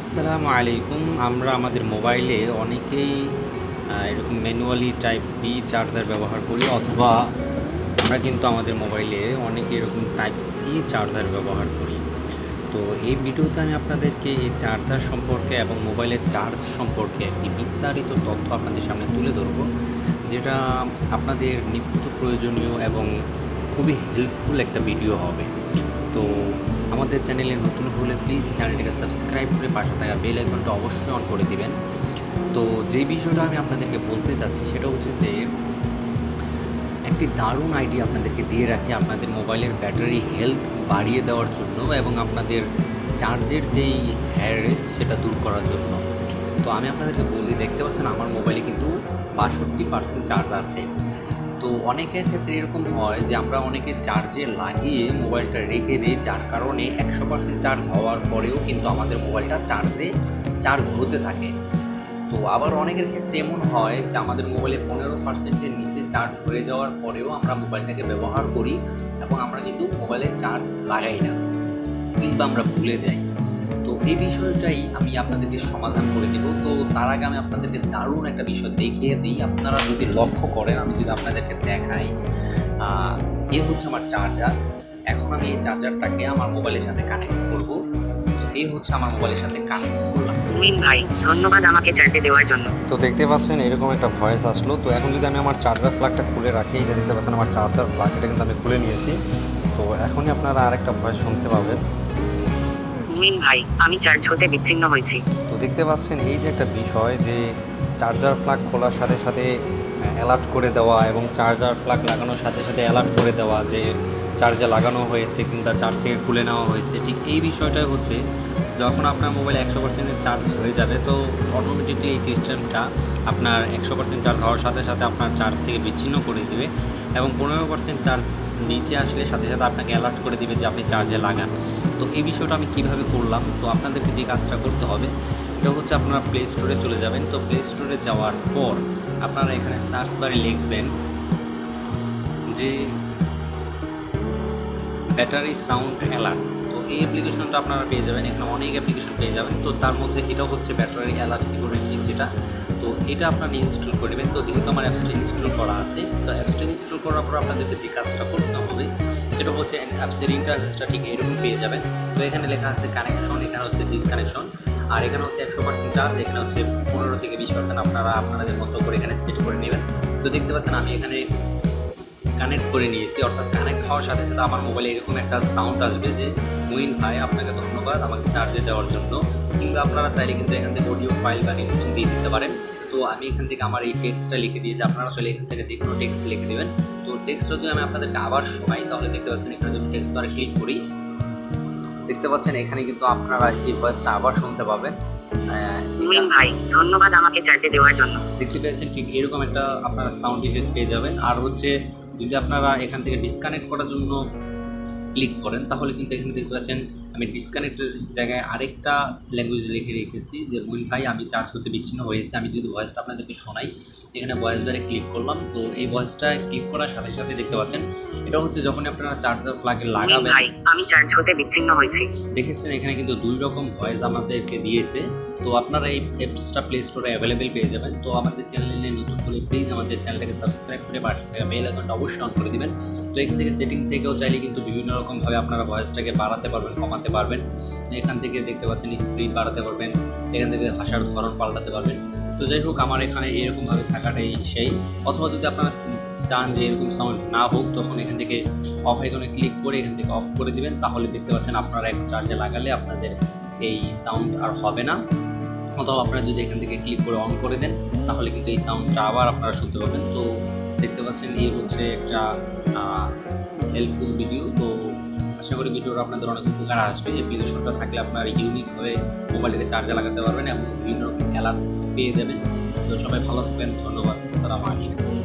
আসসালামু আলাইকুম। আমরা আমাদের মোবাইলে অনেকেই এরকম ম্যানুয়ালি টাইপ বি চার্জার ব্যবহার করি, অথবা আমরা কিন্তু আমাদের মোবাইলে অনেকে এরকম টাইপ সি চার্জার ব্যবহার করি। তো এই ভিডিওতে আমি আপনাদেরকে এই চার্জার সম্পর্কে এবং মোবাইলের চার্জ সম্পর্কে একটি বিস্তারিত তথ্য আপনাদের সামনে তুলে ধরবো, যেটা আপনাদের নিত্য প্রয়োজনীয় এবং খুবই হেল্পফুল একটা ভিডিও হবে। তো আমাদের চ্যানেলে নতুন হলে প্লিজ চ্যানেলটাকে সাবস্ক্রাইব করে পাশে থাকা বেল আইকনটা অবশ্যই অন করে দিবেন। তো যে বিষয়টা আমি আপনাদেরকে বলতে চাচ্ছি, সেটা হচ্ছে যে একটি দারুণ আইডিয়া আপনাদেরকে দিয়ে রাখি আপনাদের মোবাইলের ব্যাটারি হেলথ বাড়িয়ে দেওয়ার জন্য এবং আপনাদের চার্জের যেই হ্যারেস সেটা দূর করার জন্য। তো আমি আপনাদেরকে বলি, দেখতে পাচ্ছেন আমার মোবাইলে কিন্তু বাষট্টি পার্সেন্ট চার্জ আছে। তো অনেকের ক্ষেত্রে এরকম হয় যে আমরা অনেকে চার্জে লাগিয়ে মোবাইলটা রেখে দিই, যার কারণে একশো পার্সেন্ট চার্জ হওয়ার পরেও কিন্তু আমাদের মোবাইলটা চার্জে চার্জ হতে থাকে। তো আবার অনেকের ক্ষেত্রে এমন হয় যে আমাদের মোবাইলে পনেরো পার্সেন্টের নিচে চার্জ হয়ে যাওয়ার পরেও আমরা মোবাইলটাকে ব্যবহার করি এবং আমরা কিন্তু মোবাইলে চার্জ লাগাই না। কিন্তু আমরা ভুলে যাই। তো এই বিষয়টাই আমি আপনাদেরকে সমাধান করে দেব। তো তার আগে আমি আপনাদেরকে দারুণ একটা বিষয় দেখিয়ে দিই। আপনারা যদি লক্ষ্য করেন আমি যদি আপনাদেরকে দেখাই এ হচ্ছে আমার চার্জার এখন আমি এই চার্জারটাকে আমার মোবাইলের সাথে কানেক্ট করব। এই হচ্ছে আমার মোবাইলের সাথে কানেক্ট করলাম। মুইন ভাই ধন্যবাদ আমাকে চার্জে দেওয়ার জন্য। তো দেখতে পাচ্ছেন এরকম একটা ভয়েস আসলো। তো এখন যদি আমি আমার চার্জার প্লাগটা খুলে রাখি এটা দেখতে পাচ্ছেন আমার চার্জার প্লাগ এটা কিন্তু আমি খুলে নিয়েছি। তো এখনই আপনারা আরেকটা ভয়েস শুনতে পাবেন। মুইন ভাই, আমি চার্জ হতে বিচ্ছিন্ন হয়েছি। তো দেখতে পাচ্ছেন, এই যে একটা বিষয় যে চার্জার প্লাগ খোলার সাথে সাথে অ্যালার্ট করে দেওয়া এবং চার্জার প্লাগ লাগানোর সাথে সাথে অ্যালার্ট করে দেওয়া যে চার্জে লাগানো হয়েছে কিংবা চার্জ থেকে খুলে নেওয়া হয়েছে, ঠিক এই বিষয়টাই হচ্ছে যখন আপনার মোবাইল একশো পার্সেন্টের চার্জ হয়ে যাবে, তো অটোমেটিকলি এই সিস্টেমটা আপনার একশো পার্সেন্ট চার্জ হওয়ার সাথে সাথে আপনার চার্জ থেকে বিচ্ছিন্ন করে দেবে এবং পনেরো পার্সেন্ট চার্জ নিচে আসলে সাথে সাথে আপনাকে অ্যালার্ট করে দিবে যে আপনি চার্জে লাগান। তো এই বিষয়টা আমি কীভাবে করলাম? তো আপনাদেরকে যে কাজটা করতে হবে, এটা হচ্ছে আপনারা প্লে স্টোরে চলে যাবেন। তো প্লে স্টোরে যাওয়ার পর আপনারা এখানে সার্চ বারে লিখবেন যে ব্যাটারি সাউন্ড অ্যালার্ট তো এই অ্যাপ্লিকেশনটা আপনারা পেয়ে যাবেন। এখানে অনেক অ্যাপ্লিকেশন পেয়ে যাবেন। তো তার মধ্যে এটা হচ্ছে ব্যাটারি অ্যালার্ট সিকিউরিটি যেটা। তো এটা আপনারা ইনস্টল করে নেবেন। তো যেহেতু আমার অ্যাপসটা ইনস্টল করা আছে, তো অ্যাপসটা ইনস্টল করার পর আপনাদেরকে যে কাজটা করতে হবে, সেটা হচ্ছে অ্যাপসের ইন্টারফেসটা ঠিক এরকম পেয়ে যাবেন। তো এখানে লেখা আছে কানেকশন এখানে হচ্ছে ডিসকানেকশন আর এখানে হচ্ছে একশো পার্সেন্ট চার্জ এখানে হচ্ছে পনেরো থেকে বিশ পার্সেন্ট আপনারা আপনাদের মতো করে এখানে সেট করে নেবেন। তো দেখতে পাচ্ছেন আমি এখানে কানেক্ট করে নিয়েছি অর্থাৎ কানেক্ট হওয়ার সাথে সাথে আমার মোবাইলে এরকম একটা সাউন্ড আসবে যে মুইন ভাই আপনাকে ধন্যবাদ আমাকে চার্জে দেওয়ার জন্য। কিংবা আপনারা চাইলে কিন্তু এখান থেকে অডিও ফাইল বা নতুন দিয়ে দিতে পারেন। তো আমি এখান থেকে আমার এই টেক্সটটা লিখে দিয়েছি আপনারা আসলে এখান থেকে যে কোনো টেক্সট লিখে দেবেন। তো টেক্সটটা যদি আমি আপনাদেরকে আবার শোনাই তাহলে দেখতে পাচ্ছেন এখানে যদি টেক্সট বারে ক্লিক করি দেখতে পাচ্ছেন এখানে কিন্তু আপনারা এই ভয়েসটা আবার শুনতে পাবেন। আহ, ভাই ধন্যবাদ আমাকে চার্জে দেওয়ার জন্য। দেখতে পেয়েছেন ঠিক এরকম একটা আপনারা সাউন্ড ইফেক্ট পেয়ে যাবেন। আর হচ্ছে যদি আপনারা এখান থেকে ডিসকানেক্ট করার জন্য ক্লিক করেন তাহলে কিন্তু এখানে দেখতে পাচ্ছেন আমি ডিসকানেক্টের জায়গায় আরেকটা ল্যাঙ্গুয়েজ লিখে রেখেছি যে মুইন ভাই আমি চার্জ হতে বিচ্ছিন্ন হয়েছে আমি যদি ভয়েসটা আপনাদেরকে শোনাই এখানে ভয়েস বারে ক্লিক করলাম। তো এই ভয়েসটা ক্লিক করার সাথে সাথে দেখতে পাচ্ছেন এটা হচ্ছে যখন আপনারা চার্জার ফ্লাগে লাগাবেন আমি চার্জ হতে বিচ্ছিন্ন হয়েছি। দেখেছেন এখানে কিন্তু দুই রকম ভয়েস আমাদেরকে দিয়েছে। তো আপনারা এই অ্যাপসটা প্লে স্টোরে অ্যাভেলেবেল পেয়ে যাবেন। তো আমাদের চ্যানেলে নতুন হলে প্লিজ আমাদের চ্যানেলটাকে সাবস্ক্রাইব করে পাশে থাকা বেল আইকনটা অবশ্যই অন করে দিবেন। তো এখান থেকে সেটিং থেকেও চাইলে কিন্তু বিভিন্ন রকমভাবে আপনারা ভয়েসটাকে বাড়াতে পারবেন, কমাতে পারবেন। এখান থেকে দেখতে পাচ্ছেন স্পিড বাড়াতে পারবেন, এখান থেকে ভাষার ধরন পাল্টাতে পারবেন। তো যাই হোক, আমার এখানে এরকমভাবে থাকাটাই সেই। অথবা যদি আপনারা চান যে এরকম সাউন্ড না হোক, তখন এখান থেকে অফ আইকনে ক্লিক করে এখান থেকে অফ করে দিবেন। তাহলে দেখতে পাচ্ছেন আপনারা এক চার্জে লাগালে আপনাদের এই সাউন্ড আর হবে না। অথবা আপনারা যদি এখান থেকে ক্লিক করে অন করে দেন, তাহলে কিন্তু এই সাউন্ডটা আবার আপনারা শুনতে পাবেন। তো দেখতে পাচ্ছেন, এই হচ্ছে একটা হেল্পফুল ভিডিও তো আশা করি ভিডিওটা আপনাদের অনেক উপকার আসবে। অ্যাপ্লিকেশনটা থাকলে আপনার ইউনিকভাবে মোবাইলটাকে চার্জে লাগাতে পারবেন এবং বিভিন্ন রকম অ্যালার্ট পেয়ে যাবেন। তো সবাই ভালো থাকবেন। ধন্যবাদ। আসসালামু আলাইকুম।